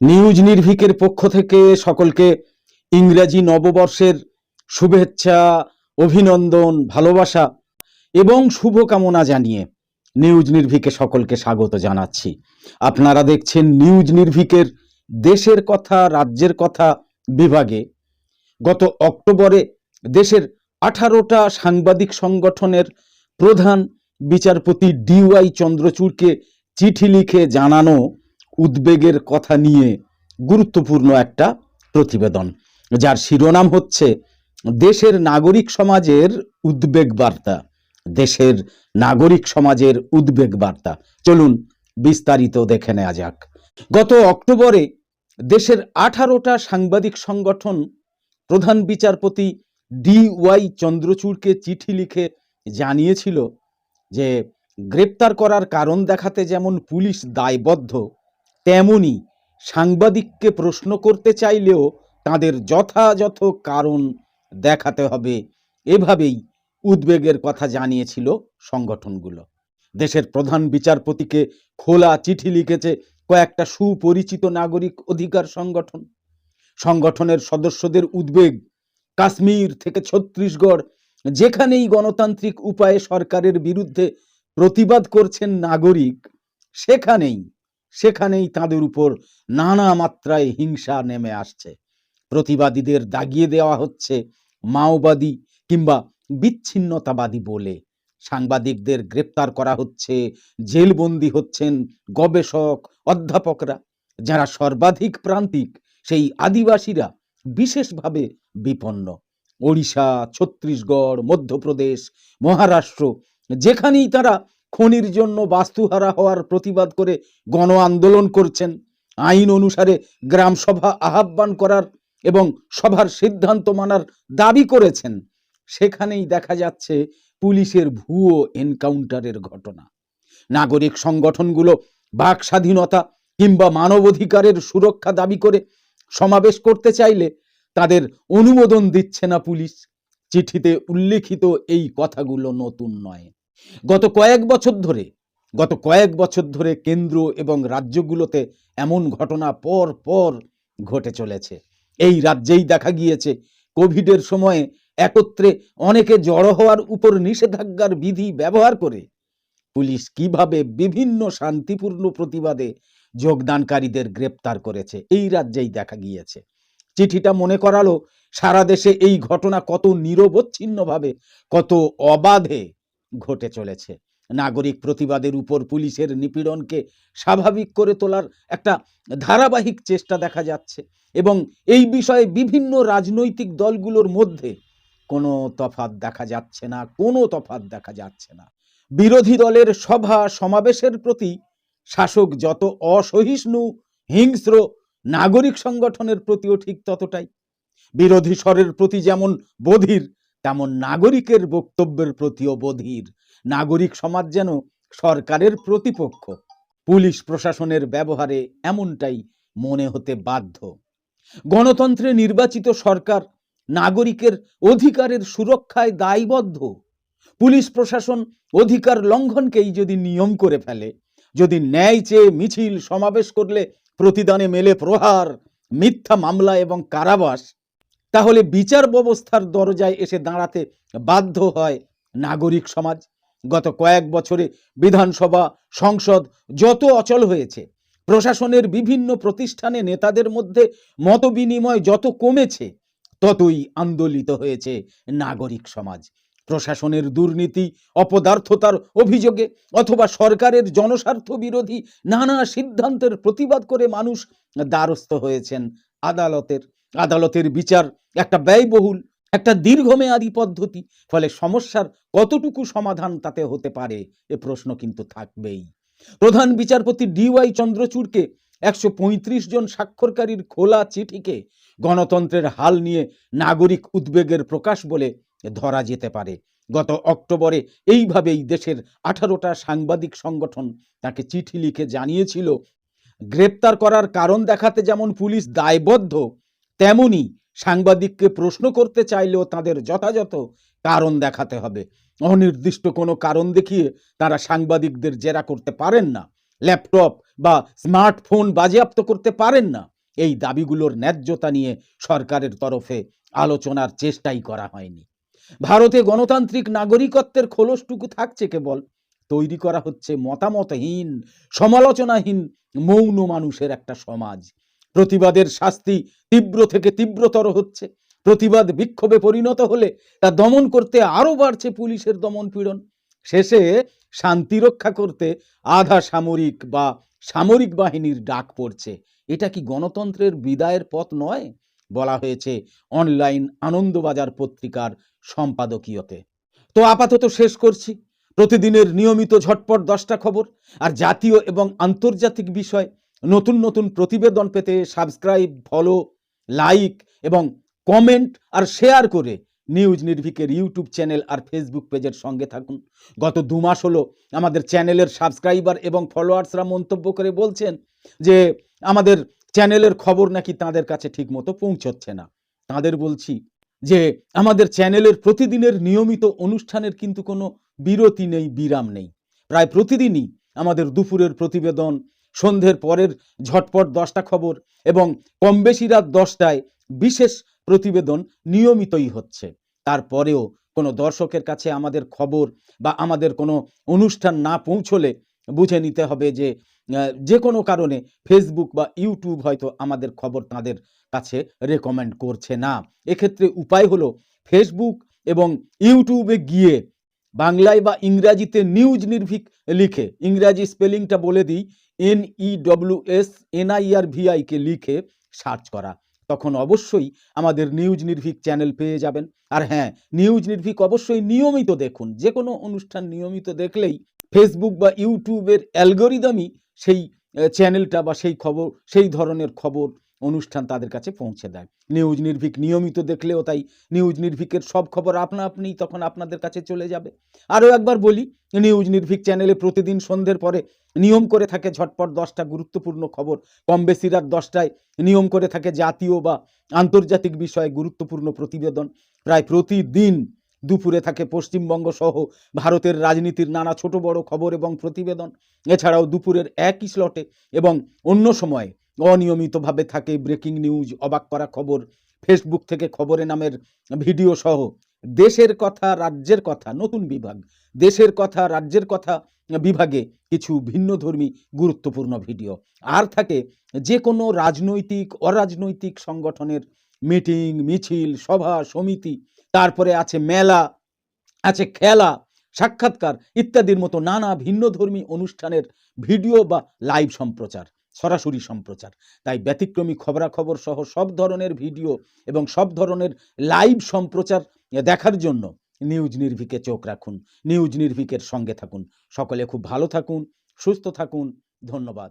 News নির্ভিকের পক্ষ থেকে সকলকে ইংরাজি নববর্ষের শুভেচ্ছা, অভিনন্দন, ভালোবাসা এবং শুভকামনা জানিয়ে নিউজ নির্ভিকে সকলকে স্বাগত জানাচ্ছি। আপনারা দেখছেন নিউজ নির্ভিকের দেশের কথা, রাজ্যের কথা বিভাগে। গত অক্টোবরে দেশের আঠারোটা সাংবাদিক সংগঠনের প্রধান বিচারপতি ডিওয়াই চন্দ্রচূড়কে চিঠি লিখে জানানো উদ্বেগের কথা নিয়ে গুরুত্বপূর্ণ একটা প্রতিবেদন, যার শিরোনাম হচ্ছে, দেশের নাগরিক সমাজের উদ্বেগ বার্তা, দেশের নাগরিক সমাজের উদ্বেগ বার্তা। চলুন বিস্তারিত দেখে নেওয়া যাক। গত অক্টোবরে দেশের আঠারোটা সাংবাদিক সংগঠন প্রধান বিচারপতি ডি ওয়াই চন্দ্রচূড়কে চিঠি লিখে জানিয়েছিল যে, গ্রেপ্তার করার কারণ দেখাতে যেমন পুলিশ দায়বদ্ধ তেমনি সাংবাদিককে প্রশ্ন করতে চাইলেও তাদের যথাযথ কারণ দেখাতে হবে। এভাবেই উদ্বেগের কথা জানিয়েছিল সংগঠনগুলো। দেশের প্রধান বিচারপতিকে খোলা চিঠি লিখেছে কয়েকটা সুপরিচিত নাগরিক অধিকার সংগঠন। সংগঠনের সদস্যদের উদ্বেগ কাশ্মীর থেকে ছত্তিশগড়, যেখানেই গণতান্ত্রিক উপায়ে সরকারের বিরুদ্ধে প্রতিবাদ করছেন নাগরিক, সেখানেই সেখানেই তাদের উপর নানা মাত্রায় হিংসা নেমে আসছে। প্রতিবাদীদের দাগিয়ে দেওয়া হচ্ছে মাওবাদী কিংবা বিচ্ছিন্নতাবাদী বলে। সাংবাদিকদের গ্রেপ্তার করা হচ্ছে, জেলবন্দি হচ্ছেন গবেষক, অধ্যাপকরা, যারা সর্বাধিক প্রান্তিক, সেই আদিবাসীরা বিশেষভাবে বিপন্ন। ওড়িশা, ছত্তিশগড়, মধ্যপ্রদেশ, মহারাষ্ট্র, যেখানেই তারা খনির জন্য বাস্তুহারা হওয়ার প্রতিবাদ করে গণ আন্দোলন করছেন। আইন অনুসারে গ্রাম সভা আহ্বান করার এবং সভার সিদ্ধান্ত মানার দাবি করেছেন। সেখানেই দেখা যাচ্ছে পুলিশের ভুয়ো এনকাউন্টারের ঘটনা। নাগরিক সংগঠনগুলো বাক স্বাধীনতা কিংবা মানবাধিকারের সুরক্ষা দাবি করে সমাবেশ করতে চাইলে তাদের অনুমোদন দিচ্ছে না পুলিশ। চিঠিতে উল্লেখিত এই কথাগুলো নতুন নয়। গত কয়েক বছর ধরে, গত কয়েক বছর ধরে কেন্দ্র এবং রাজ্যগুলোতে এমন ঘটনা পর পর ঘটে চলেছে। এই রাজ্যেই দেখা গিয়েছে, কোভিডের সময়ে একত্রে অনেকে জড়ো হওয়ার উপর নিষেধাজ্ঞার বিধি ব্যবহার করে পুলিশ কীভাবে বিভিন্ন শান্তিপূর্ণ প্রতিবাদে যোগদানকারীদের গ্রেপ্তার করেছে, এই রাজ্যেই দেখা গিয়েছে। চিঠিটা মনে করালো, সারা দেশে এই ঘটনা কত নিরবচ্ছিন্নভাবে, কত অবাধে ঘটে চলেছে। নাগরিক প্রতিবাদের উপর পুলিশের নিপীড়নকে স্বাভাবিক করে তোলার একটা ধারাবাহিক চেষ্টা দেখা যাচ্ছে এবং এই বিষয়ে বিভিন্ন রাজনৈতিক দলগুলোর মধ্যে কোনো তফাত দেখা যাচ্ছে না, কোনো তফাত দেখা যাচ্ছে না। বিরোধী দলের সভা সমাবেশের প্রতি শাসক যত অসহিষ্ণু, হিংস্র নাগরিক সংগঠনের প্রতিও ঠিক ততটাই। বিরোধী স্বরের প্রতি যেমন বধির তেমন নাগরিকের বক্তব্যের প্রতিও বধির। নাগরিক সমাজ যেন সরকারের প্রতিপক্ষ। পুলিশ প্রশাসনের ব্যবহারে এমনটাই মনে হতে বাধ্য। গণতন্ত্রে নির্বাচিত সরকার নাগরিকের অধিকারের সুরক্ষায় দায়বদ্ধ। পুলিশ প্রশাসন অধিকার লঙ্ঘনকেই যদি নিয়ম করে ফেলে, যদি ন্যায় চেয়ে মিছিল সমাবেশ করলে প্রতিদানে মেলে প্রহার, মিথ্যা মামলা এবং কারাবাস তাহলে বিচার ব্যবস্থার দরজায় এসে দাঁড়াতে বাধ্য হয় নাগরিক সমাজ। গত কয়েক বছরে বিধানসভা, সংসদ যত অচল হয়েছে, প্রশাসনের বিভিন্ন প্রতিষ্ঠানে নেতাদের মধ্যে মতবিনিময় যত কমেছে, ততই আন্দোলিত হয়েছে নাগরিক সমাজ। প্রশাসনের দুর্নীতি, অপদার্থতার অভিযোগে অথবা সরকারের জনস্বার্থ বিরোধী নানা সিদ্ধান্তের প্রতিবাদ করে মানুষ দ্বারস্থ হয়েছেন আদালতের আদালতের বিচার একটা ব্যয়বহুল, একটা দীর্ঘমেয়াদী পদ্ধতি, ফলে সমস্যার কতটুকু সমাধান তাতে হতে পারে এ প্রশ্ন কিন্তু থাকবেই। প্রধান বিচারপতি ডিওয়াই চন্দ্রচূড়কে একশো পঁয়ত্রিশ জন স্বাক্ষরকারীর খোলা চিঠিকে গণতন্ত্রের হাল নিয়ে নাগরিক উদ্বেগের প্রকাশ বলে ধরা যেতে পারে। গত অক্টোবরে এইভাবেই দেশের আঠারোটা সাংবাদিক সংগঠন তাকে চিঠি লিখে জানিয়েছিল, গ্রেপ্তার করার কারণ দেখাতে যেমন পুলিশ দায়বদ্ধ তেমনি সাংবাদিককে প্রশ্ন করতে চাইলেও তাদের যথাযথ কারণ দেখাতে হবে। অনির্দিষ্ট কোনো কারণ দেখিয়ে তারা সাংবাদিকদের জেরা করতে পারেন না। ল্যাপটপ বা স্মার্টফোন বাজেয়াপ্ত করতে পারেন না। এই দাবিগুলোর ন্যায্যতা নিয়ে সরকারের তরফে আলোচনার চেষ্টাই করা হয়নি। ভারতে গণতান্ত্রিক নাগরিকত্বের খোলসটুকু থাকছে কেবল। তৈরি করা হচ্ছে মতামতহীন, সমালোচনাহীন, মৌন মানুষের একটা সমাজ। প্রতিবাদের শাস্তি তীব্র থেকে তীব্রতর হচ্ছে। প্রতিবাদ বিক্ষোভে পরিণত হলে তা দমন করতে আরও বাড়ছে পুলিশের দমন পীড়ন। শেষে শান্তি রক্ষা করতে আধা সামরিক বা সামরিক বাহিনীর ডাক পড়ছে। এটা কি গণতন্ত্রের বিদায়ের পথ নয়? বলা হয়েছে অনলাইন আনন্দবাজার পত্রিকার সম্পাদকীয়তে। তো আপাতত শেষ করছি। প্রতিদিনের নিয়মিত ঝটপট দশটা খবর আর জাতীয় এবং আন্তর্জাতিক বিষয় নতুন নতুন প্রতিবেদন পেতে সাবস্ক্রাইব ফলো লাইক এবং কমেন্ট আর শেয়ার করে নিউজ নির্ভিকের ইউটিউব চ্যানেল আর ফেসবুক পেজের সঙ্গে থাকুন। গত দু মাস হলো আমাদের চ্যানেলের সাবস্ক্রাইবার এবং ফলোয়ার্সরা মন্তব্য করে বলছেন যে আমাদের চ্যানেলের খবর নাকি তাদের কাছে ঠিকমতো পৌঁছচ্ছে না। তাদের বলছি যে আমাদের চ্যানেলের প্রতিদিনের নিয়মিত অনুষ্ঠানের কিন্তু কোনো বিরতি নেই, বিরাম নেই। প্রায় প্রতিদিনই আমাদের দুপুরের প্রতিবেদন সন্ধ্যের পরের ঝটপট দশটা খবর এবং কম বেশি রাত দশটায় বিশেষ প্রতিবেদন নিয়মিতই হচ্ছে। তারপরেও কোনো দর্শকের কাছে আমাদের খবর বা আমাদের কোনো অনুষ্ঠান না পৌঁছলে বুঝে নিতে হবে যে যে কোনো কারণে ফেসবুক বা ইউটিউব হয়তো আমাদের খবর তাদের কাছে রেকমেন্ড করছে না। এক্ষেত্রে উপায় হলো ফেসবুক এবং ইউটিউবে গিয়ে বাংলায় বা ইংরাজিতে নিউজ নির্ভীক লিখে, ইংরাজি স্পেলিংটা বলে দিই N E W S NIR VIK লিখে সার্চ করা। তখন অবশ্যই আমাদের নিউজ নির্ভীক চ্যানেল পেয়ে যাবেন। আর হ্যাঁ নিউজ নির্ভীক অবশ্যই নিয়মিত দেখুন। যে কোনো অনুষ্ঠান নিয়মিত দেখলেই ফেসবুক বা ইউটিউবের অ্যালগোরিদমই সেই চ্যানেলটা বা সেই খবর, সেই ধরনের খবর অনুষ্ঠান তাদের কাছে পৌঁছে দেয়। নিউজ নির্ভীক নিয়মিত দেখলেও তাই নিউজ নির্ভীকের সব খবর আপনা আপনি তখন আপনাদের কাছে চলে যাবে। আরও একবার বলি, নিউজ নির্ভীক চ্যানেলে প্রতিদিন সন্ধ্যের পরে নিয়ম করে থাকে ঝটপট দশটা গুরুত্বপূর্ণ খবর। কম বেশি রাত দশটায় নিয়ম করে থাকে জাতীয় বা আন্তর্জাতিক বিষয়ে গুরুত্বপূর্ণ প্রতিবেদন। প্রায় প্রতিদিন দুপুরে থাকে পশ্চিমবঙ্গ সহ ভারতের রাজনীতির নানা ছোট বড় খবর এবং প্রতিবেদন। এছাড়াও দুপুরের একই স্লটে এবং অন্য সময়ে অনিয়মিতভাবে থাকে ব্রেকিং নিউজ অবাক করা খবর ফেসবুক থেকে খবরে নামের ভিডিও সহ। দেশের কথা, রাজ্যের কথা, নতুন বিভাগ। দেশের কথা, রাজ্যের কথা বিভাগে কিছু ভিন্নধর্মী গুরুত্বপূর্ণ ভিডিও আর থাকে যে কোনো রাজনৈতিক, অরাজনৈতিক সংগঠনের মিটিং মিছিল, সভা, সমিতি, তারপরে আছে মেলা, আছে খেলা, সাক্ষাৎকার ইত্যাদির মতো নানা ভিন্নধর্মী অনুষ্ঠানের ভিডিও বা লাইভ সম্প্রচার। সরাসরি সম্প্রচার। তাই ব্যতিক্রমী খবরাখবর সহ সব ধরনের ভিডিও এবং সব ধরনের লাইভ সম্প্রচার দেখার জন্য নিউজ নির্ভিকে চোখ রাখুন, নিউজ নির্ভিকের সঙ্গে থাকুন। সকলে খুব ভালো থাকুন, সুস্থ থাকুন। ধন্যবাদ।